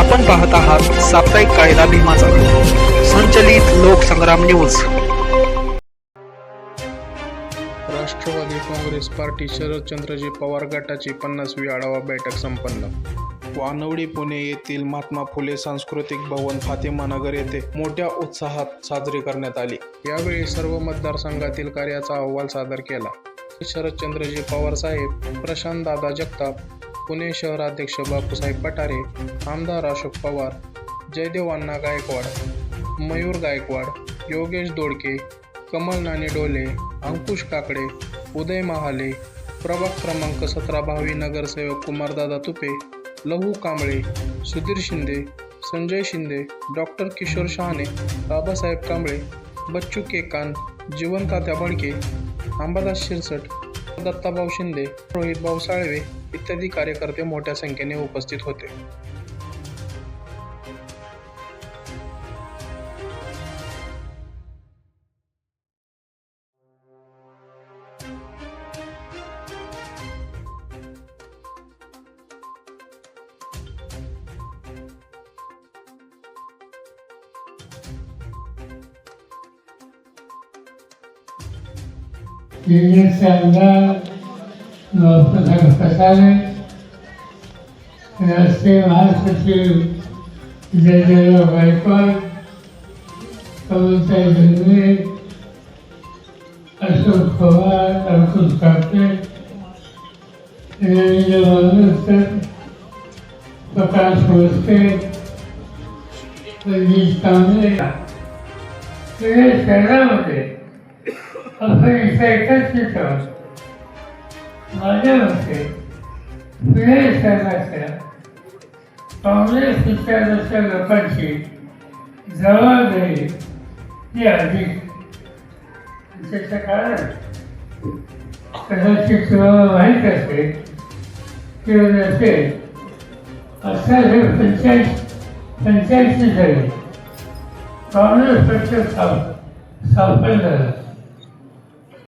आपण पाहत आहात साप्ताहिक कायदा भीमाचा. संचलित Loksangram news. Rashtravadi Congress party Sharadchandraji Pawar गटाची पन्नासवी आढावा बैठक संपन्न. वानवडी पुणे येथील महात्मा फुले सांस्कृतिक भवन फातिमा नगर येथे मोठ्या उत्साहात साजरी करण्यात आली. यावेळी सर्व मतदारसंघातील कार्याचा अहवाल सादर केला. शरदचंद्रजी पवार साहेब प्रशांत दादा जगताप पुणे शहराध्यक्ष बापूसाहेब पठारे आमदार अशोक पवार जयदेव अण्णा गायकवाड मयूर गायकवाड योगेश दोडके कमल नानी डोले अंकुश काकडे उदय महाले प्रभाग क्रमांक सतरा भावी नगरसेवक कुमारदादा तुपे लहू कांबळे सुधीर शिंदे संजय शिंदे डॉक्टर किशोर शहाणे बाबासाहेब कांबळे बच्चू केकान जीवनतात्या बडके अंबादास शिरसट दत्ताभाऊ शिंदे रोहित भाऊ साळवे इत्यादी कार्यकर्ते मोठ्या संख्येने उपस्थित होते. vivirse a ayudar los, los hospitales, en el sistema hospital desde los balcones, todos se atender a sus cobar, a sus cafés, en el tocar su usted, el que असं एकत्रित चित्र माझ्या मते पुणे शहराच्या काँग्रेस विचाराच्या लोकांची जबाबदारी ही अधिक विशेष कारण कदाचित तुम्हाला माहीत असेल किंवा नसेल आता हे पंचायत पंच्याऐंशी झाली काँग्रेस पक्ष स्थापन झालं